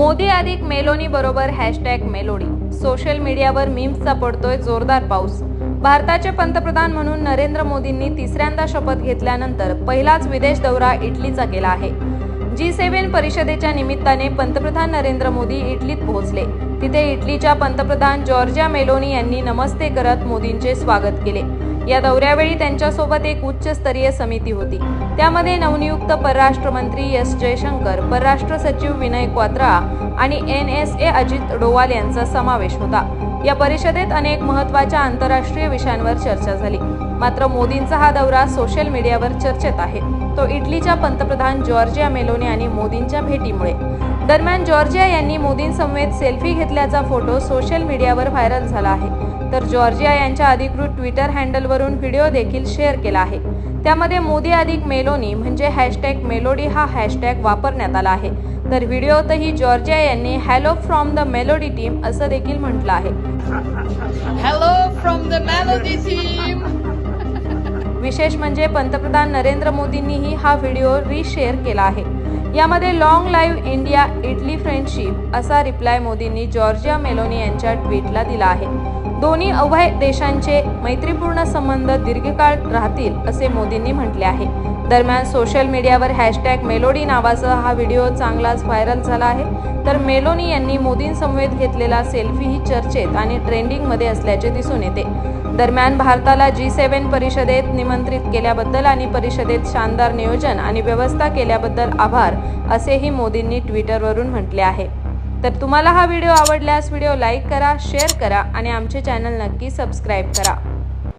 मोदी अधिक मेलोनी बरोबर hashtag melody. Social मीडियावर मीम्सचा पडतोय जोरदार पाऊस. भारताचे पंतप्रधान म्हणून नरेंद्र मोदींनी तिसऱ्यांदा शपथ घेतल्यानंतर पहिलाच विदेश दौरा इटलीचा केला आहे. जी सेव्हन परिषदेच्या निमित्ताने पंतप्रधान नरेंद्र मोदी इटलीत पोहोचले. तिथे इटलीच्या पंतप्रधान जॉर्जिया मेलोनी यांनी नमस्ते करत मोदींचे स्वागत केले. या दौऱ्यावेळी त्यांच्यासोबत एक उच्चस्तरीय समिती होती. त्यामध्ये नवनियुक्त परराष्ट्र मंत्री एस जयशंकर परराष्ट्र सचिव विनय क्वात्रा आणि N S A Ajit Doval यांचा समावेश होता. या परिषदेत अनेक महत्त्वाच्या आंतरराष्ट्रीय विषयांवर चर्चा झाली. मात्र मोदींचा हा दौरा सोशल मीडियावर चर्चेत आहे. तो इटलीच्या पंतप्रधान जॉर्जिया मेलोनी आणि मोदींच्या भेटीमुळे. दरम्यान जॉर्जिया यांनी मोदींसमवेत सेल्फी घेतल्याचा फोटो सोशल मीडियावर व्हायरल झाला आहे. तर जॉर्जिया यांच्या अधिकृत ट्विटर हँडलवरून व्हिडिओ देखील शेअर केला आहे. त्यामध्ये मोदी अधिक मेलोनी म्हणजे हॅशटॅग मेलोडी हा हॅशटॅग वापरण्यात आला आहे. तर व्हिडिओतही जॉर्जिया यांनी hello from the Melodi team असं देखील म्हटलं आहे. Hello from the Melody team. विशेष म्हणजे पंतप्रधान नरेंद्र मोदींनीही हा व्हिडिओ रिशेअर केला आहे. यामध्ये long live India Italy friendship असा रिप्लाय मोदींनी जॉर्जिया मेलोनी यांच्या ट्विटला दिला आहे. दोन्ही उभय देशांचे मैत्रीपूर्ण संबंध दीर्घकाळ राहतील असे मोदींनी म्हटले आहे. दरम्यान सोशल मीडियावर हॅशटॅग मेलोडी नावाचा हा व्हिडिओ चांगलाच व्हायरल झाला आहे. तर मेलोनी यांनी मोदींसमवेत घेतलेला सेल्फीही चर्चेत आणि ट्रेंडिंगमध्ये असल्याचे दिसून येते. दरम्यान भारताला जी सेव्हन परिषदेत निमंत्रित केल्याबद्दल आणि परिषदेत शानदार नियोजन आणि व्यवस्था केल्याबद्दल आभार आभार असेही मोदींनी ट्विटरवरून म्हटले आहे. तर तुम्हाला हा व्हिडिओ आवडल्यास व्हिडिओ लाईक करा शेअर करा आणि आमचे चॅनल नक्की सबस्क्राईब करा.